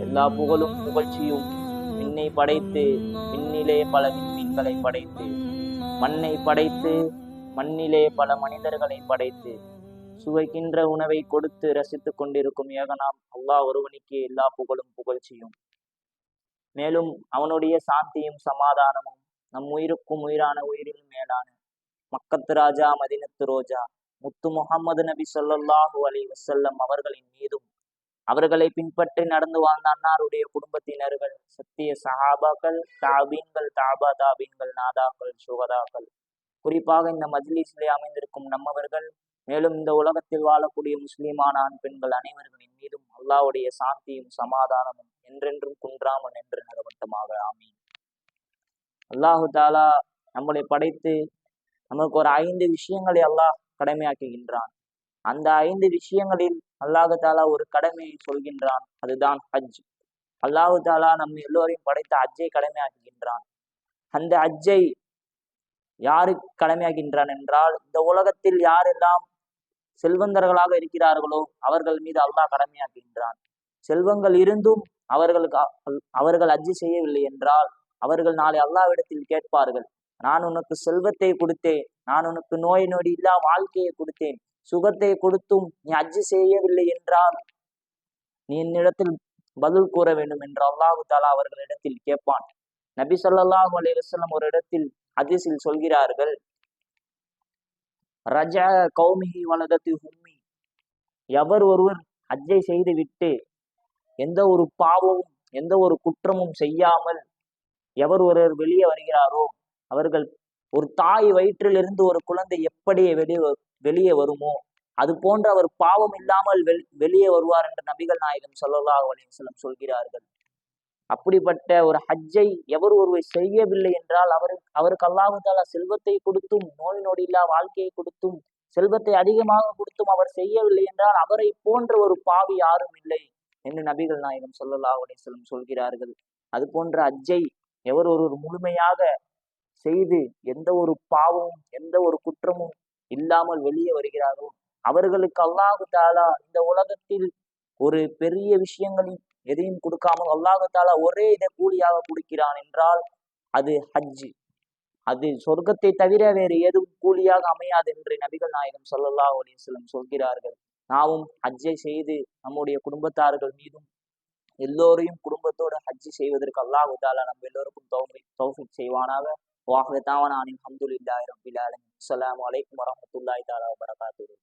எல்லா புகழும் புகழ்ச்சியும் விண்ணை படைத்து விண்ணிலே பல விண்மீன்களை படைத்து மண்ணை படைத்து மண்ணிலே பல மனிதர்களை படைத்து சுவைக்கின்ற உணவை கொடுத்து ரசித்துக் கொண்டிருக்கும் ஏகனாம் அல்லாஹ் ஒருவனுக்கே எல்லா புகழும் புகழ்ச்சியும். மேலும் அவனுடைய சாந்தியும் சமாதானமும் நம் உயிருக்கும் உயிரான உயிரிலும் மேலான மக்கத்து ராஜா மதினத்து ரோஜா முத்து முகமது நபி ஸல்லல்லாஹு அலி வசல்லம் அவர்களின் மீதும் அவர்களை பின்பற்றி நடந்து வாழ்ந்த அன்னாருடைய குடும்பத்தினர்கள் சத்திய சஹாபாக்கள் தாபீன்கள் தாபா தாபீன்கள் நாதாக்கள் சுகதாக்கள். குறிப்பாக இந்த மஜ்லிஸிலே அமைந்திருக்கும் நம்மவர்கள் மேலும் இந்த உலகத்தில் வாழக்கூடிய முஸ்லிமான ஆண் பெண்கள் அனைவர்களின் மீதும் அல்லாஹ்வுடைய சாந்தியும் சமாதானமும் என்றென்றும் குன்றாமல் என்று நிலவட்டமாக ஆமீன். அல்லாஹு தாலா நம்மளை படைத்து நமக்கு ஒரு ஐந்து விஷயங்களை அல்லாஹ் கடமையாக்குகின்றான். அந்த ஐந்து விஷயங்களில் அல்லாஹு தாலா ஒரு கடமையை சொல்கின்றான். அதுதான் ஹஜ். அல்லாஹு தாலா நம்ம எல்லோரையும் படைத்த அஜ்ஜை கடமையாக்குகின்றான். அந்த அஜ்ஜை யாருக்கு கடமையாகின்றான் என்றால் இந்த உலகத்தில் யாரெல்லாம் செல்வந்தர்களாக இருக்கிறார்களோ அவர்கள் மீது அல்லாஹ் கடமையாக்குகின்றான். செல்வங்கள் இருந்தும் அவர்களுக்கு அவர்கள் அஜ்ஜி செய்யவில்லை என்றால் அவர்கள் நாளை அல்லாவிடத்தில் கேட்பார்கள். நான் உனக்கு செல்வத்தை கொடுத்தேன். நான் உனக்கு நோய் நொடி இல்லா வாழ்க்கையை கொடுத்தேன். சுகத்தை கொடுத்தும் நீ ஹஜ்ஜு செய்யவில்லை என்றால் நீ என்னிடத்தில் பதில் கூற வேண்டும் என்று அல்லாஹு தாலா அவர்களிடத்தில் கேட்பான். நபி ஸல்லல்லாஹு அலி வஸல்லம் ஒரு இடத்தில் ஹதீஸில் சொல்கிறார்கள் ரஜ கௌமிகி வலதத்து ஹும்மி எவர் ஒருவர் ஹஜ்ஜை செய்து விட்டு எந்த ஒரு பாவமும் எந்த ஒரு குற்றமும் செய்யாமல் எவர் ஒருவர் வெளியே வருகிறாரோ அவர்கள் ஒரு தாய் வயிற்றிலிருந்து ஒரு குழந்தை எப்படி வெளியே வெளியே வருமோ? அது போன்ற அவர் பாவம் இல்லாமல் வெளியே வருவார் என்று நபிகள் நாயகம் ஸல்லல்லாஹு அலைஹி வஸல்லம் சொல்கிறார்கள். அப்படிப்பட்ட ஒரு ஹஜ்ஜை எவர் ஒருவர் செய்யவில்லை என்றால் அவர் அவருக்கு அல்லாஹு தாலா செல்வத்தை கொடுத்தும் நோய் நொடியில்லா வாழ்க்கையை கொடுத்தும் செல்வத்தை அதிகமாக கொடுத்தும் அவர் செய்யவில்லை என்றால் அவரை போன்ற ஒரு பாவி யாரும் இல்லை என்று நபிகள் நாயகம் ஸல்லல்லாஹு அலைஹி வஸல்லம் சொல்கிறார்கள். அது போன்ற அஜ்ஜை எவர் ஒருவர் முழுமையாக செய்து எந்த ஒரு பாவமும் எந்த ஒரு குற்றமும் இல்லாமல் வெளியே வருகிறாரோ? அவர்களுக்கு அல்லாஹு தாலா இந்த உலகத்தில் ஒரு பெரிய விஷயங்களில் எதையும் கொடுக்காமல் அல்லாஹு தாலா ஒரே இதை கூலியாக கொடுக்கிறான் என்றால் அது ஹஜ். அது சொர்க்கத்தை தவிர வேறு எதுவும் கூலியாக அமையாது என்று நபிகள் நாயகம் சொல்லல்லா அலிஸ்லம் சொல்கிறார்கள். நாமும் ஹஜ்ஜை செய்து நம்முடைய குடும்பத்தார்கள் மீதும் எல்லோரையும் குடும்பத்தோடு ஹஜ் செய்வதற்கு அல்லாஹு தாலா நம்ம எல்லோருக்கும் தௌஃபிக் செய்வானாக. வாஹ் தாவான அனில் அல்ஹம்துலில்லாஹி ரப்பில் ஆலமீன் அஸ்ஸலாமு அலைக்கும் வரஹ்மத்துல்லாஹி தஆலா வபரகாத்துஹு